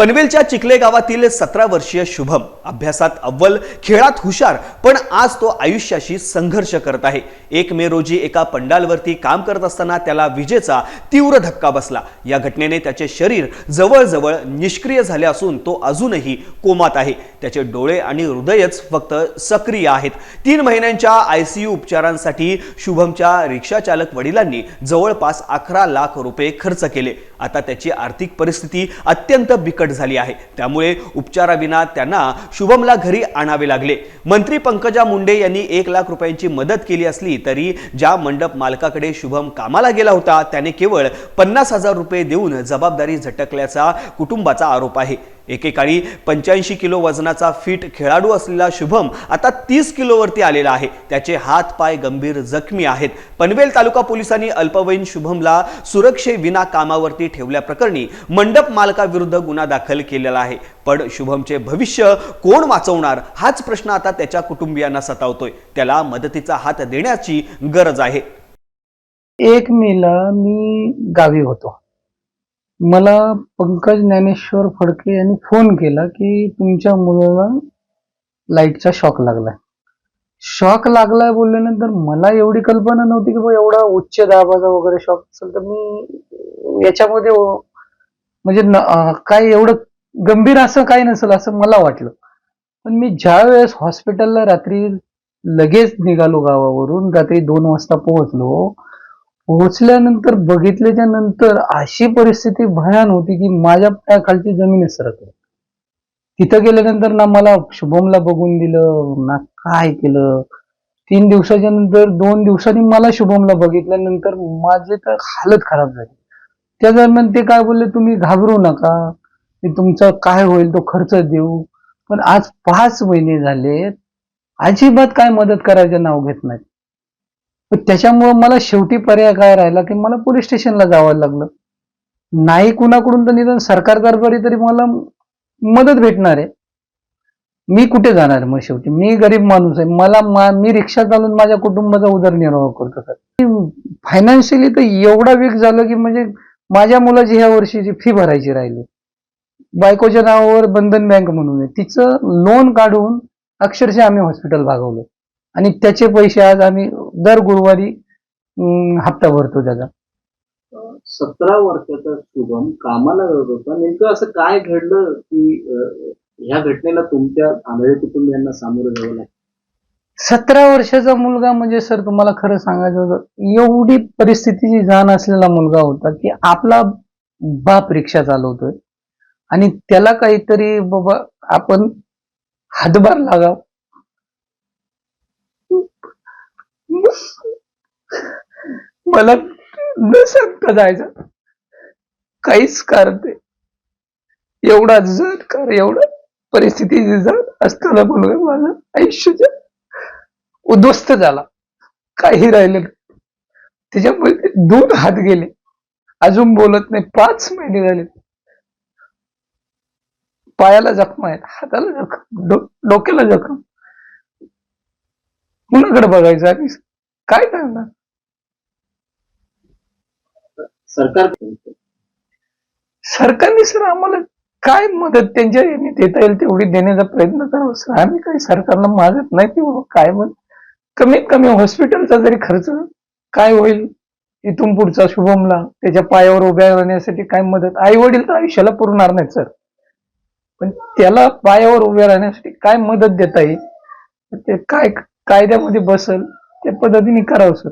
पनवेलच्या चिखले गावातील सतरा वर्षीय शुभम अभ्यासात अव्वल खेळात हुशार पण आज तो आयुष्याशी संघर्ष करत आहे. एक मे रोजी एका पंडालवरती काम करत असताना त्याला विजेचा तीव्र धक्का बसला. या घटनेने त्याचे शरीर जवळजवळ निष्क्रिय झाले असून तो अजूनही कोमात आहे. त्याचे डोळे आणि हृदयच फक्त सक्रिय आहेत. तीन महिन्यांच्या आय सी यू उपचारांसाठी शुभमच्या रिक्षाचालक वडिलांनी जवळपास अकरा लाख रुपये खर्च केले. आता त्याची आर्थिक परिस्थिती अत्यंत बिकट झाली आहे. त्यामुळे उपचाराविना त्यांना शुभमला घरी आणावे लागले. मंत्री पंकजा मुंडे यांनी एक लाख रुपयांची मदत केली असली तरी ज्या मंडप मालकाकडे शुभम कामाला गेला होता त्याने केवळ पन्नास हजार रुपये देऊन जबाबदारी झटकल्याचा कुटुंबाचा आरोप आहे. एकेकाळी पंच्याऐंशी किलो वजनाचा फिट खेळाडू असलेला शुभम आता तीस किलोवरती आलेला आहे. त्याचे हात पाय गंभीर जखमी आहेत. पनवेल तालुका पोलिसांनी अल्पवयीन शुभमला सुरक्षेविना कामावरती ठेवल्याप्रकरणी मंडप मालकाविरुद्ध गुन्हा दाखल केलेला आहे. पण शुभमचे भविष्य कोण वाचवणार हाच प्रश्न आता त्याच्या कुटुंबियांना सतावतोय. त्याला मदतीचा हात देण्याची गरज आहे. एक मेला मी गावी होतो. मला पंकज ज्ञानेश्वर फडके यांनी फोन केला की तुमच्या मुलाला लाईटचा शॉक लागलाय. शॉक लागलाय बोलल्यानंतर मला एवढी कल्पना नव्हती की बा एवढा उच्च दाबाचा वगैरे शॉक असेल तर मी याच्यामध्ये म्हणजे काय एवढं गंभीर असं काही नसेल असं मला वाटलं. पण मी ज्या वेळेस हॉस्पिटलला रात्री लगेच निघालो गावावरून रात्री दोन वाजता पोहोचलो पोहोचल्यानंतर बघितल्याच्या नंतर अशी परिस्थिती भयान होती की माझ्या पायाखालची जमीनच सरकली. तिथं गेल्यानंतर ना मला शुभमला बघून दिलं ना काय केलं. तीन दिवसाच्या नंतर दोन दिवसांनी मला शुभमला बघितल्यानंतर माझे तर हालत खराब झाली. त्या दरम्यान ते काय बोलले तुम्ही घाबरू नका. मी तुमचं काय होईल तो खर्च देऊ. पण आज पाच महिने झाले अजिबात काय मदत करायचं नाव घेत नाहीत. त्याच्यामुळं मला शेवटी पर्याय काय राहिला की मला पोलीस स्टेशनला जावं लागलं. नाही कुणाकडून तर निदान सरकार दरबारी तरी मला मदत भेटणार आहे. मी कुठे जाणार मग शेवटी? मी गरीब माणूस आहे. मला मा- मी रिक्षा चालून माझ्या कुटुंबाचा उदरनिर्वाह करतो सर. फायनान्शियली तर एवढा वीक झालं की म्हणजे माझ्या मुलाची ह्या वर्षीची फी भरायची राहिली. बायकोच्या नावावर बंधन बँक म्हणून आहे. तिचं लोन काढून अक्षरशः आम्ही हॉस्पिटल भागवलं. आणि त्याचे पैसे आज आम्ही दर गुरुवारी हप्ता भरतो त्याचा. सतरा वर्षाचा शुभम कामाला जात होता. नेमकं असं काय घडलं की ह्या घटनेला तुमच्या आंधळे कुटुंबियांना सामोरं जावं लागलं? सतरा वर्षाचा मुलगा म्हणजे सर तुम्हाला खरं सांगायचं होतं एवढी परिस्थितीची जाण असलेला मुलगा होता की आपला बाप रिक्षा चालवतोय. आणि त्याला काहीतरी बाबा आपण हातभार लागाव मला न सांगता जायचं. काहीच कारण नाही. एवढा जड कार एवढा परिस्थितीची जड असताना मुलगा माझा आयुष्याच्या उद्ध्वस्त झाला. काही राहिलं नाही. त्याच्यामुळे ते दोन हात गेले. अजून बोलत नाही. पाच महिने झाले. पायाला जखम आहेत हाताला जखम डोक्याला जखम. कुणाकडे बघायचं आणि काय करणार? सरकार सरकारने सर आम्हाला काय मदत त्यांच्या याने देता येईल तेवढी देण्याचा प्रयत्न करावा सर. आम्ही काही सरकारला मागत नाही की बाबा काय मग कमीत कमी हॉस्पिटलचा जरी खर्च काय होईल इथून पुढचा शुभमला त्याच्या पायावर उभ्या राहण्यासाठी काय मदत. आई वडील तर आयुष्याला पुरणार नाहीत सर. पण त्याला पायावर उभ्या राहण्यासाठी काय मदत देता येईल? ते काय कायद्यामध्ये बसल त्या पद्धतीने करावं सर.